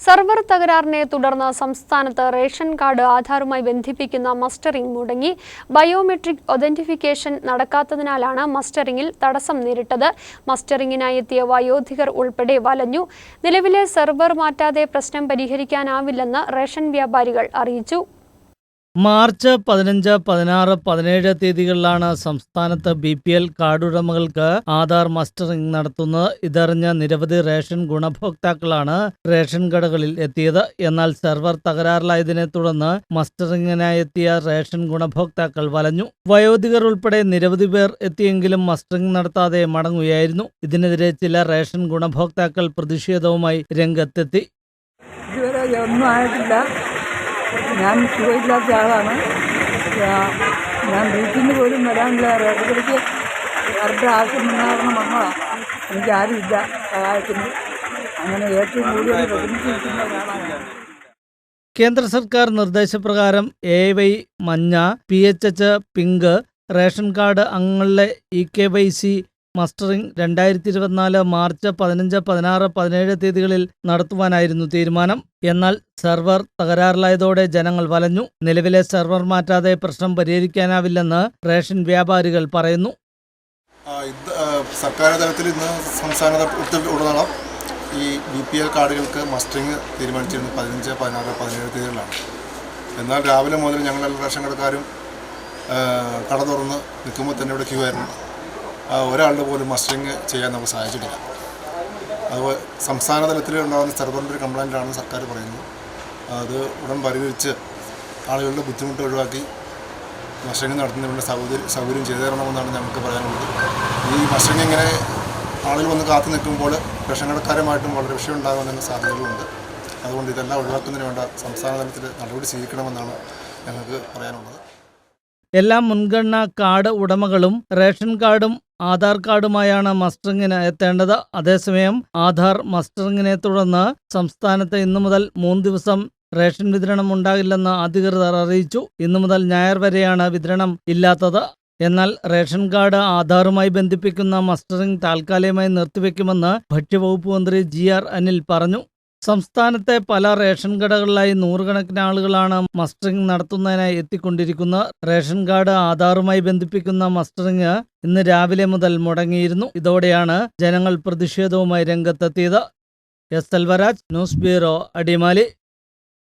Server തകരാറിനെ തുടർന്ന് സംസ്ഥാനത്ത് ration card ആധാറുമായി ബന്ധിപ്പിക്കുന്ന മസ്റ്ററിംഗ് മുടങ്ങി. ബയോമെട്രിക് ഒതന്റിഫിക്കേഷൻ നടക്കാത്തതിനാലാണ് മസ്റ്ററിംഗിൽ തടസ്സം നേരിട്ടത്. മസ്റ്ററിംഗിനായി എത്തിയ വയോധികർ ഉൾപ്പെടെ വലഞ്ഞു. നിലവിലെ സെർവർ മാറ്റാതെ പ്രശ്നം പരിഹരിക്കാനാവില്ലെന്ന് റേഷൻ വ്യാപാരികൾ അറിയിച്ചു. മാർച്ച് പതിനഞ്ച് പതിനാറ് പതിനേഴ് തീയതികളിലാണ് സംസ്ഥാനത്ത് ബി പി എൽ കാർഡുടമകൾക്ക് ആധാർ മസ്റ്ററിംഗ് നടത്തുന്നത്. ഇതറിഞ്ഞ നിരവധി റേഷൻ ഗുണഭോക്താക്കളാണ് റേഷൻ കടകളിൽ എത്തിയത്. എന്നാൽ സെർവർ തകരാറിലായതിനെ തുടർന്ന് മസ്റ്ററിംഗിനായി എത്തിയ റേഷൻ ഗുണഭോക്താക്കൾ വലഞ്ഞു. വയോധികർ ഉൾപ്പെടെ നിരവധി പേർ എത്തിയെങ്കിലും മസ്റ്ററിംഗ് നടത്താതെ മടങ്ങുകയായിരുന്നു. ഇതിനെതിരെ ചില റേഷൻ ഗുണഭോക്താക്കൾ പ്രതിഷേധവുമായി രംഗത്തെത്തി. ഇതുവരെ ഒന്നും ആയിട്ടില്ല. ഞാൻ സുഖമില്ലാത്ത ആളാണ്. ഞാൻ വീട്ടിൽ നിന്ന് പോലും വരാനില്ല. ഇടയ്ക്കിടയ്ക്ക് കറക്റ്റ് ആവശ്യം ഉണ്ടാകുന്ന മക്കളാണ് എനിക്ക് ആരുമില്ല സഹായത്തിന്. അങ്ങനെ ഏറ്റവും കൂടുതൽ പ്രതിനിധിക്കുന്ന ഒരാളാണ് കേന്ദ്ര സർക്കാർ നിർദ്ദേശപ്രകാരം എ വൈ മഞ്ഞ P H H pink ration card അംഗങ്ങളിലെ e K Y C mustering രണ്ടായിരത്തി ഇരുപത്തിനാല് മാർച്ച് പതിനഞ്ച് പതിനാറ് പതിനേഴ് തീയതികളിൽ നടത്തുവാനായിരുന്നു തീരുമാനം. എന്നാൽ സെർവർ തകരാറിലായതോടെ ജനങ്ങൾ വലഞ്ഞു. നിലവിലെ സെർവർ മാറ്റാതെ പ്രശ്നം പരിഹരിക്കാനാവില്ലെന്ന് റേഷൻ വ്യാപാരികൾ പറയുന്നു. സർക്കാർ തലത്തിൽ ഇന്ന് സംസ്ഥാന ഉടനീളം ഈ ബി പി എൽ കാർഡുകൾക്ക് മസ്റ്ററിങ് തീരുമാനിച്ചിരുന്നു. പതിനഞ്ച് പതിനാറ് പതിനേഴ് തീയതികളിലാണ്. എന്നാൽ രാവിലെ മുതൽ ഞങ്ങൾ എല്ലാ റേഷൻ കടക്കാരും കട തുറന്ന് നിൽക്കുമ്പോൾ തന്നെ ഇവിടെ ക്യൂ ആയിരുന്നു. ഒരാളുടെ പോലും മസ്റ്ററിങ് ചെയ്യാൻ നമുക്ക് സാധിച്ചിട്ടില്ല. അതുപോലെ സംസ്ഥാന തലത്തിൽ ഉണ്ടാകുന്ന സെർവറിന്റെ ഒരു കംപ്ലൈന്റാണ് സർക്കാർ പറയുന്നത്. അത് ഉടൻ പരിഹരിച്ച് ആളുകളുടെ ബുദ്ധിമുട്ട് ഒഴിവാക്കി മസ്റ്ററിങ് നടത്തുന്നതിനുള്ള സൗകര്യം സൗകര്യം ചെയ്തു തരണമെന്നാണ് ഞങ്ങൾക്ക് പറയാനുള്ളത്. ഈ മസ്റ്ററിങ് ഇങ്ങനെ ആളുകൾ വന്ന് കാത്തു നിൽക്കുമ്പോൾ റേഷൻ വളരെ വിഷയം ഉണ്ടാകുമെന്ന സാധ്യതകളുണ്ട്. അതുകൊണ്ട് ഇതെല്ലാം ഒഴിവാക്കുന്നതിന് വേണ്ട സംസ്ഥാന തലത്തിൽ നടപടി സ്വീകരിക്കണമെന്നാണ് ഞങ്ങൾക്ക് പറയാനുള്ളത്. എല്ലാ മുൻഗണനാ കാർഡ് ഉടമകളും റേഷൻ കാർഡും ആധാർ കാർഡുമായാണ് മസ്റ്ററിങ്ങിന് എത്തേണ്ടത്. അതേസമയം ആധാർ മസ്റ്ററിങ്ങിനെ തുടർന്ന് സംസ്ഥാനത്ത് ഇന്നു മുതൽ മൂന്ന് ദിവസം റേഷൻ വിതരണം ഉണ്ടാകില്ലെന്ന് അധികൃതർ അറിയിച്ചു. ഇന്നു മുതൽ ഞായർ വരെയാണ് വിതരണം ഇല്ലാത്തത്. എന്നാൽ റേഷൻ കാർഡ് ആധാറുമായി ബന്ധിപ്പിക്കുന്ന മസ്റ്ററിംഗ് താൽക്കാലികമായി നിർത്തിവെക്കുമെന്ന് ഭക്ഷ്യവകുപ്പ് മന്ത്രി ജി ആർ അനിൽ പറഞ്ഞു. സംസ്ഥാനത്തെ പല റേഷൻ കടകളിലായി നൂറുകണക്കിന് ആളുകളാണ് മസ്റ്ററിംഗ് നടത്തുന്നതിനായി എത്തിക്കൊണ്ടിരിക്കുന്നത് റേഷൻ കാർഡ് ആധാറുമായി ബന്ധിപ്പിക്കുന്ന മസ്റ്ററിംഗ് ഇന്ന് രാവിലെ മുതൽ മുടങ്ങിയിരുന്നു. ഇതോടെയാണ് ജനങ്ങൾ പ്രതിഷേധവുമായി രംഗത്തെത്തിയത്. S. Elvaraj news bureau Adimali.